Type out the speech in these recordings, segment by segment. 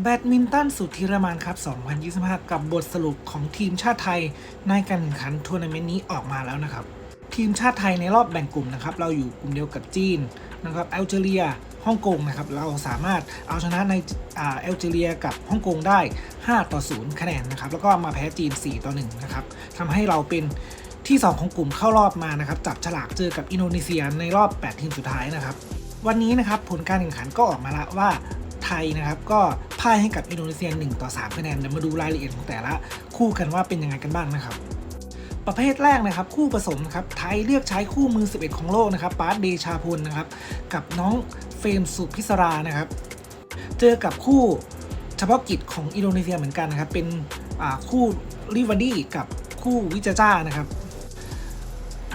แบดมินตันสุดทีรมานครับ 2025 กับบทสรุปของทีมชาติไทย ในการแข่งขันทัวร์นาเมนต์นี้ออกมาแล้วนะครับ ทีมชาติไทยในรอบแบ่งกลุ่มนะครับ เราอยู่กลุ่มเดียวกับจีนนะครับแอลจีเรียฮ่องกงนะครับ เราสามารถเอาชนะในอ่าแอลจีเรียกับฮ่องกงได้ 5 ต่อ 0 คะแนนนะครับ แล้วก็มาแพ้จีน 4 ต่อ 1 นะครับทำให้เราเป็นที่ 2 ของกลุ่มเข้ารอบมานะครับ จับฉลากเจอกับอินโดนีเซียในรอบ 8 ทีมสุดท้ายนะครับ วันนี้นะครับผลการแข่งขันก็ออกมาแล้วว่าไทยนะครับก็ พ่ายให้กับอินโดนีเซีย1ต่อ3คะแนนเดี๋ยวมาดูรายละเอียดของแต่ละคู่กันว่าเป็นยังไงกันบ้างนะครับประเภทแรกนะครับ คู่ผสมนะครับไทยเลือกใช้คู่มือ 11 ของโลกนะครับปาร์ตเดชาพลนะครับกับน้องเฟรมสุพิศรานะครับ เจอกับคู่เฉพาะกิจของอินโดนีเซียเหมือนกันนะครับ เป็นคู่ลิวาดี้กับคู่วิจาจ้านะครับ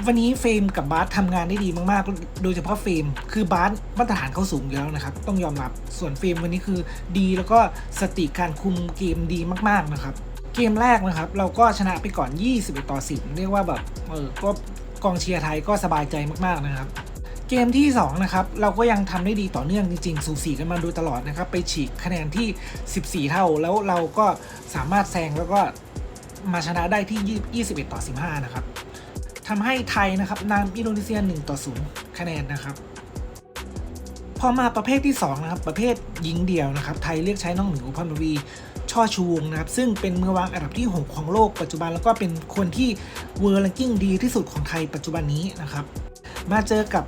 วันนี้เฟรมกับบาสทำงานได้ดีมากๆ โดยเฉพาะเฟรมคือบาสมาตรฐานเขาสูงอยู่แล้วนะครับ ต้องยอมรับส่วนเฟรมวันนี้คือดีแล้วก็สติการคุมเกมดีมากๆนะครับ เกมแรกนะครับ เราก็ชนะไปก่อน 21 ต่อ 10 เรียกว่าแบบเออก็กองเชียร์ไทยก็สบายใจมากๆนะครับเกมที่ 2 นะครับ เราก็ยังทำได้ดีต่อเนื่องจริงๆ สูสีกันมาโดยตลอดนะครับ ไปฉีกคะแนนที่ 14 เท่า แล้วเราก็สามารถแซงแล้วก็มาชนะได้ที่ 21 ต่อ 15 นะครับ ทำให้ไทยนะครับนำอินโดนีเซีย1ต่อ0คะแนนนะครับ พอมาประเภทที่2นะครับประเภทหญิงเดี่ยวนะครับ ไทยเลือกใช้น้องหมิวพรมวีช่อชูวงนะครับ ซึ่งเป็นมือวางอันดับที่ 6 ของโลกปัจจุบันแล้วก็เป็นคนที่เวอร์ลังกิ้งดีที่สุดของไทยปัจจุบันนี้นะครับ มาเจอกับ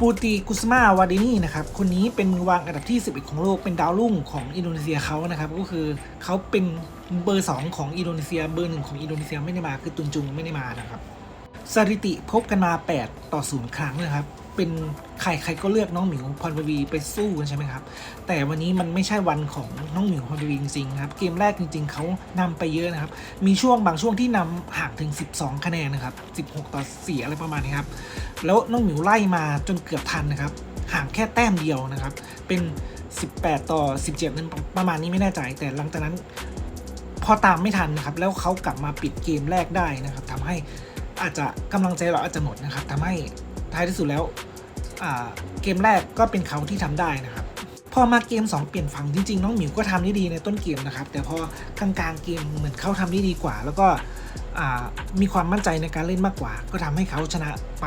ปูติกุสมาวาดินีนะครับ คนนี้เป็นมือวางอันดับที่ 11 ของโลก เป็นดาวรุ่งของอินโดนีเซียเขานะครับ ก็คือเขาเป็นเบอร์ 2 ของอินโดนีเซีย เบอร์หนึ่งของอินโดนีเซียไม่ได้มา คือตุนจุงไม่ได้มานะครับ สถิติพบกันมา 8 ต่อ 0 ครั้งนะครับ เป็น ใครใครก็เลือกน้องหมิวพรปวีไปสู้กันใช่ไหมครับ แต่วันนี้มันไม่ใช่วันของน้องหมิวพรปวีจริงๆนะครับ เกมแรกจริง ๆเขานำไปเยอะนะครับ มีช่วงบางช่วงที่นำห่างถึง 12 คะแนนนะครับ 16 ต่อ 4 อะไรประมาณนี้ครับ แล้วน้องหมิวไล่มาจนเกือบทันนะครับ ห่างแค่แต้มเดียวนะครับ เป็น 18 ต่อ 17 นั้นประมาณนี้ไม่แน่ใจ แต่หลังจากนั้น พอตามไม่ทันนะครับ แล้วเขากลับมาปิดเกมแรกได้นะครับทำให้อาจจะกำลังใจเราอาจจะหมดนะครับทำให้ท้ายที่สุดแล้ว เกมแรกก็เป็นเขาที่ทำได้นะครับ พอมาเกม 2 เปลี่ยนฝั่งจริงๆ น้องหมิวก็ทำได้ดีในต้นเกมนะครับ แต่พอกลางๆเกมเหมือนเขาทำได้ดีกว่า แล้วก็มีความมั่นใจในการเล่นมากกว่า ก็ทำให้เขาชนะไป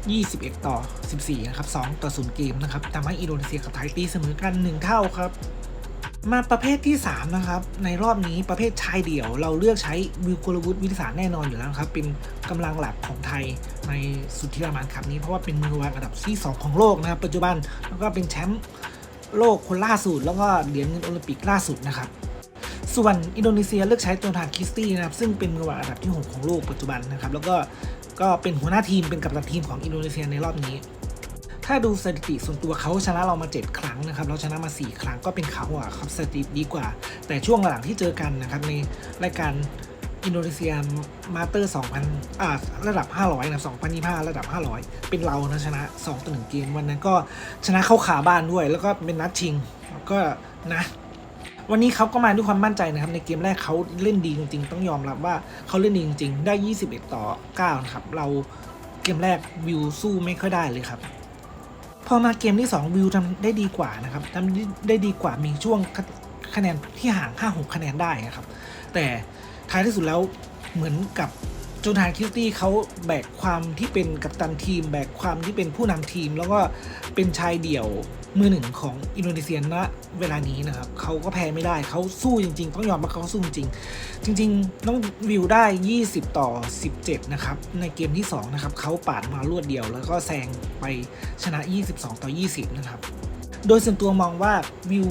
21 ต่อ 14 นะครับ 2 ต่อ 0 เกมนะครับทำให้อินโดนีเซียกับไทยตีเสมอกัน 1 เท่าครับ มาประเภทที่ 3 นะครับ ในรอบนี้ประเภทชายเดี่ยว เราเลือกใช้วิวกุลวุฒิวิทยาศาสตร์แน่นอนอยู่แล้วครับ เป็นกำลังหลักของไทยในสุดที่รามานครับนี้เพราะว่าเป็นมือวางอันดับที่ 2 ของโลกนะครับ ปัจจุบันแล้วก็เป็นแชมป์โลกคนล่าสุด แล้วก็เหรียญเงินโอลิมปิกล่าสุดนะครับ ส่วนอินโดนีเซียเลือกใช้ตัวทานคิสตี้นะครับ ซึ่งเป็นมือวางอันดับที่ 6 ของโลกปัจจุบันนะครับ แล้วก็ก็เป็นหัวหน้าทีมเป็นกัปตันทีมของอินโดนีเซียในรอบนี้ ถ้าดูสถิติส่วนตัวเขาชนะเรามา 7 ครั้งนะครับเราชนะมา 4 ครั้งก็เป็นเขาอะครับสถิติดีกว่า แต่ช่วงหลังที่เจอกันนะครับในรายการอินโดนีเซียมาสเตอร์ 2000 อ่า ระดับ 500 นะ 2025 ระดับ 500 เป็นเรานะชนะ2ต่อ1เกม วันนั้นก็ชนะเข้าขาบ้านด้วย แล้วก็เป็นนัดชิง ก็นะ วันนี้เขาก็มาด้วยความมั่นใจนะครับ ในเกมแรกเขาเล่นดีจริง ๆ ต้องยอมรับว่าเขาเล่นดีจริง ๆ ได้ 21 ต่อ 9 นะครับ เราเกมแรกวิวสู้ไม่ค่อยได้เลยครับ พอมาเกมที่ 2 วิวทำได้ดีกว่านะครับทำได้ดีกว่ามีช่วงคะแนนที่ห่าง 5-6 คะแนนได้นะครับ แต่ท้ายที่สุดแล้วเหมือนกับ จูนทานคิสตี้เขาแบกความที่เป็นกัปตันทีม แบกความที่เป็นผู้นำทีม แล้วก็เป็นชายเดี่ยวมือหนึ่งของอินโดนีเซียณเวลานี้นะครับเขาก็แพ้ไม่ได้เขาสู้จริง ๆ ต้องยอมรับเขาสู้จริง จริงๆน้องวิวได้ 20 ต่อ 17 นะครับ ในเกมที่ 2 นะครับเขาปาดมารวดเดียว แล้วก็แซงไปชนะ 22 ต่อ 20 นะครับ โดยส่วนตัวมองว่าวิว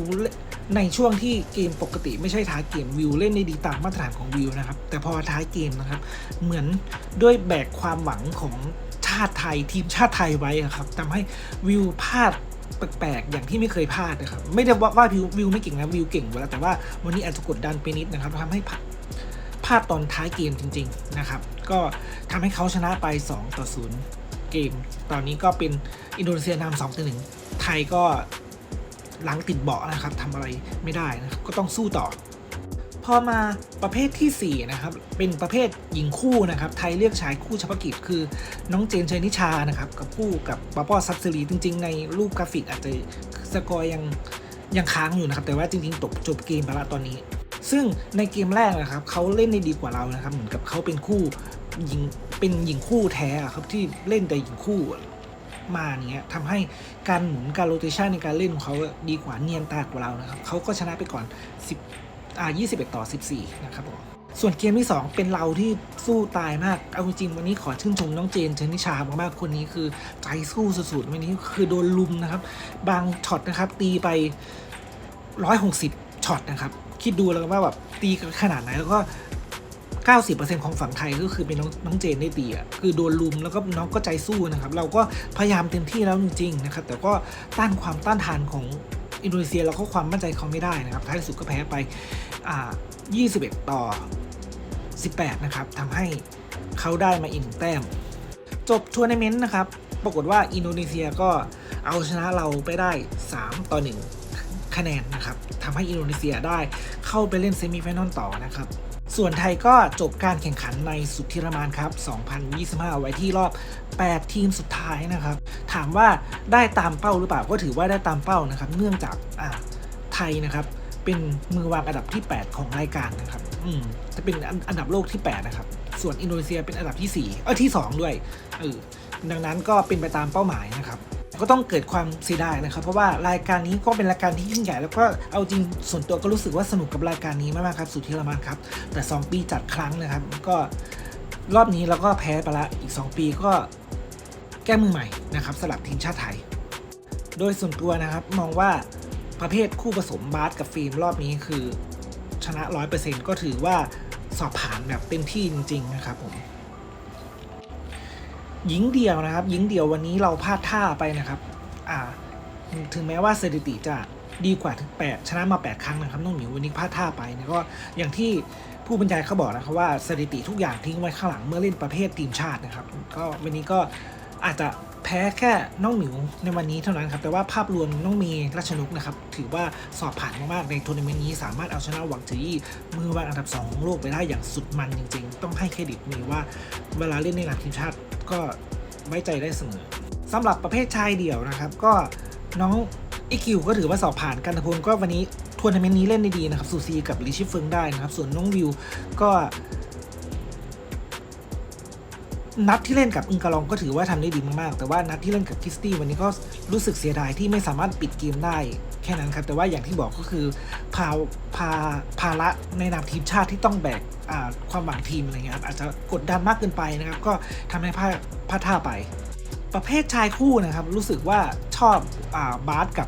ในช่วงที่เกมปกติไม่ใช่ท้ายเกมวิวเล่นได้ดีตามมาตรฐานของวิวนะครับ แต่พอท้ายเกมนะครับ เหมือนด้วยแบกความหวังของชาติไทยทีมชาติไทยไว้อะครับทำให้วิวพลาดแปลกๆ อย่างที่ไม่เคยพลาดนะครับ ไม่ได้ว่าว่าวิววิวไม่เก่งนะวิวเก่งแล้วแต่ว่าวันนี้อาจจะกดดันไปนิดนะครับทำให้พลาดพลาดตอนท้ายเกมจริง ๆนะครับ ก็ทำให้เขาชนะไป 2 ต่อ 0 เกม ตอนนี้ก็เป็นอินโดนีเซียนำ2ต่อ1ไทยก็ หลังติดเบาะนะครับทำอะไรไม่ได้นะครับก็ต้องสู้ต่อ พอมาประเภททีสี่4 นะครับ เป็นประเภทหญิงคู่นะครับ ไทยเลือกใช้คู่เฉพาะกิจคือน้องเจนเชยนิชานะครับ กับคู่กับปาปอซับซิลีจริง ๆ ในรูปกราฟิกอาจจะสกอร์ยังยังค้างอยู่นะครับ แต่ว่าจริงๆตกจบเกมไปล้วตอนนี้ ซึ่งในเกมแรกนะครับเขาเล่นได้ดีกว่าเรานะครับ เหมือนกับเขาเป็นคู่หญิงเป็นหญิงคู่แท้ครับที่เล่นแต่หญิงคู่ มาเนี้ยทำให้การหมุนการโรเตชันในการเล่นของเขาดีกว่าเนียนตากว่าเรานะครับเขาก็ชนะไปก่อน 10อ่า21 ต่อ 14 นะครับผมส่วนเกมที่ 2 เป็นเราที่สู้ตายมาก เอาจริงวันนี้ขอชื่นชมน้องเจนเชนิชามากๆคนนี้คือใจสู้สุดๆวันนี้คือโดนลุมนะครับ บางช็อตนะครับตีไป 160ช็อตนะครับ คิดดูแล้วว่าแบบตีกันขนาดไหนแล้วก็ 90%ของฝั่งไทยก็คือเป็นน้องน้องเจนได้ตีอะคือโดนลุมแล้วก็น้องก็ใจสู้นะครับ เราก็พยายามเต็มที่แล้วจริงๆนะครับแต่ก็ต้านความต้านทานของอินโดนีเซียแล้วก็ความมั่นใจเขาไม่ได้นะครับท้ายสุดก็แพ้ไปอ่า21 ต่อ 18 นะครับทำให้เขาได้มาอีกหนึ่งแต้ม จบทัวร์นาเมนต์นะครับ ปรากฏว่าอินโดนีเซียก็เอาชนะเราไปได้ 3 ต่อ 1 คะแนนนะครับทำให้อินโดนีเซียได้เข้าไปเล่นเซมิไฟแนลต่อนะครับ ส่วนไทยก็จบการแข่งขันในสุดทิรมานครับ 2025 ไว้ที่รอบ 8 ทีมสุดท้ายนะครับ ถามว่าได้ตามเป้าหรือเปล่าก็ถือว่าได้ตามเป้านะครับ เนื่องจากไทยนะครับเป็นมือวางอันดับที่ 8 ของรายการนะครับ อืม จะเป็นอันอันดับโลกที่ 8 นะครับ ส่วนอินโดนีเซียเป็นอันดับที่ 4 เออที่ 2 ด้วย เออ ดังนั้นก็เป็นไปตามเป้าหมายนะครับ ก็ต้องเกิดความเสียดายนะครับ เพราะว่ารายการนี้ก็เป็นรายการที่ยิ่งใหญ่ แล้วก็เอาจริงส่วนตัวก็รู้สึกว่าสนุกกับรายการนี้มากๆครับสุดที่ละมันครับ แต่ 2 ปีจัดครั้งนะครับ ก็รอบนี้เราก็แพ้ไปละอีก 2 ปีก็แก้มือใหม่นะครับสำหรับทีมชาติไทย โดยส่วนตัวนะครับมองว่าประเภทคู่ผสมบาสกับฟิล์มรอบนี้คือชนะ 100%ก็ถือว่าสอบผ่านแบบเต็มที่จริง ๆ นะครับผม หญิงเดียวนะครับ หญิงเดียววันนี้เราพลาดท่าไปนะครับ อ่า ถึงแม้ว่าสถิติจะดีกว่าถึง8ชนะมา 8 ครั้งนะครับน้องหมิววันนี้พลาดท่าไปนะก็อย่างที่ผู้บรรยายเขาบอกนะครับว่าสถิติทุกอย่างทิ้งไว้ข้างหลังเมื่อเล่นประเภททีมชาตินะครับ ก็วันนี้ก็ อาจจะแพ้แค่น้องหมิวในวันนี้เท่านั้นครับ แต่ว่าภาพรวมน้องเมีรัชนกนะครับ ถือว่าสอบผ่านมากๆในทัวร์นาเมนต์นี้ สามารถเอาชนะหวังจือมือวางอันดับ 2 ของโลกไปได้อย่างสุดมันจริง ๆ ต้องให้เครดิตมีว่าเวลาเล่นในนามทีมชาติก็ไว้ใจได้เสมอสำหรับประเภทชายเดี่ยวนะครับ ก็น้องอีคิวก็ถือว่าสอบผ่านกันตะพลก็วันนี้ทัวร์นาเมนต์นี้เล่นได้ดีนะครับซูซีกับลิชิเฟิงได้นะครับ ส่วนน้องวิวก็ นัดที่เล่นกับอึงกาลองก็ถือว่าทำได้ดีมากๆ แต่ว่านัดที่เล่นกับคิสตี้วันนี้ก็รู้สึกเสียดายที่ไม่สามารถปิดเกมได้แค่นั้นครับ แต่ว่าอย่างที่บอกก็คือพาพาภาระในนามทีมชาติที่ต้องแบกความหวังทีมอะไรเงี้ยครับอาจจะกดดันมากเกินไปนะครับ ก็ทำให้พลาดพลาดท่าไป ประเภทชายคู่นะครับ รู้สึกว่าชอบอ่าบาสกับ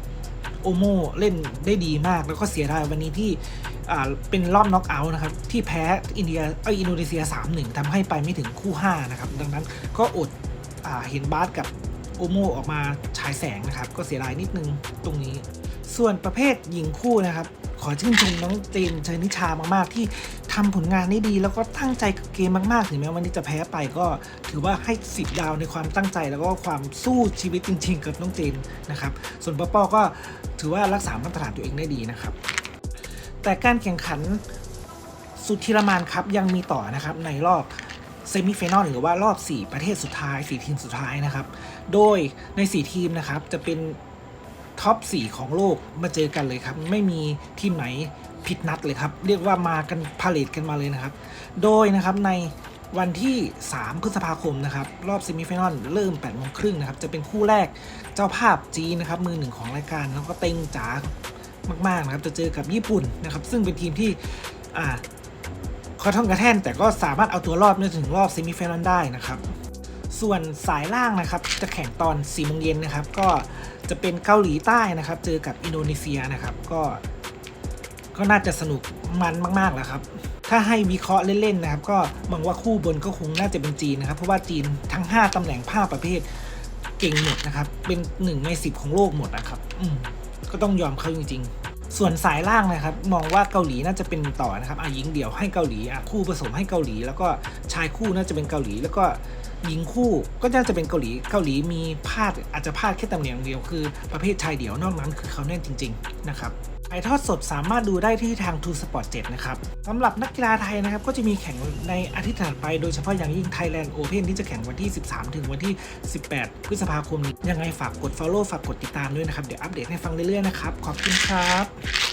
โอโมเล่นได้ดีมาก แล้วก็เสียดายวันนี้ที่ เป็นรอบน็อกเอาท์นะครับ ที่แพ้อินเดียเออินโดนีเซีย 3-1ทำให้ไปไม่ถึงคู่ 5 นะครับ ดังนั้นก็อดอเห็นบาสกับโอโมออกมาฉายแสงนะครับ ก็เสียดายนิดนึงตรงนี้ ส่วนประเภทหญิงคู่นะครับ ขอชื่นชมน้องเจนเชนิชามากๆ ที่ทำผลงานได้ดี แล้วก็ตั้งใจกับเกมมากๆ ถึงแม้วันนี้จะแพ้ไปก็ถือว่าให้สิบดาวในความตั้งใจแล้วก็ความสู้ชีวิตจริง ๆ กับน้องเจนนะครับ ส่วนปอปอก็ถือว่ารักษามาตรฐานตัวเองได้ดีนะครับ แต่การแข่งขันสุดทีรมานครับยังมีต่อนะครับในรอบเซมิไฟแนลหรือว่ารอบ 4 ประเทศสุดท้าย 4 ทีมสุดท้ายนะครับ โดยใน 4 ทีมนะครับจะเป็นท็อป 4 ของโลกมาเจอกันเลยครับ ไม่มีทีมไหนผิดนัดเลยครับ เรียกว่ามากันพาเลทกันมาเลยนะครับ โดยนะครับในวันที่ 3 พฤษภาคมนะครับ รอบเซมิไฟแนลเริ่ม8โมงครึ่งนะครับ จะเป็นคู่แรกเจ้าภาพจีนนะครับ มือหนึ่งของรายการ แล้วก็เต็งจ๋า มากๆนะครับจะเจอกับญี่ปุ่นนะครับซึ่งเป็นทีมที่อ่าเขาท่องกระแท่นแต่ก็สามารถเอาตัวรอดมาถึงรอบเซมิไฟแนลได้นะครับส่วนสายล่างนะครับจะแข่งตอน4โมงเย็นนะครับก็จะเป็นเกาหลีใต้นะครับ เจอกับอินโดนีเซียนะครับก็ก็น่าจะสนุกมันมากๆแล้วครับ ถ้าให้วิเคราะห์เล่นๆนะครับ ก็มองว่าคู่บนก็คงน่าจะเป็นจีนนะครับ เพราะว่าจีนทั้ง 5ตำแหน่งผ้าประเภทเก่งหมดนะครับ เป็นหนึ่งใน 10 ของโลกหมดนะครับ อืม ก็ต้องยอมเขาจริง ๆ ส่วนสายล่างนะครับ มองว่าเกาหลีน่าจะเป็นต่อนะครับอะหญิงเดี่ยวให้เกาหลีอะคู่ผสมให้เกาหลี แล้วก็ชายคู่น่าจะเป็นเกาหลี แล้วก็หญิงคู่ก็น่าจะเป็นเกาหลี เกาหลีมีพลาดอาจจะพลาดแค่ตำแหน่งเดียวคือประเภทชายเดี่ยวนอกนั้นคือเขาแน่นจริง ๆ นะครับ ถ่ายทอดสดสามารถดูได้ที่ทาง True Sport 7นะครับสำหรับนักกีฬาไทยนะครับก็จะมีแข่งในอาทิตย์ถัดไปโดยเฉพาะอย่างยิ่ง Thailand Open ที่จะแข่งวันที่ 13 ถึงวันที่ 18 พฤษภาคมนี้ยังไงฝากกด follow ฝากกดติดตามด้วยนะครับ เดี๋ยวอัปเดตให้ฟังเรื่อยๆนะครับ ขอบคุณครับ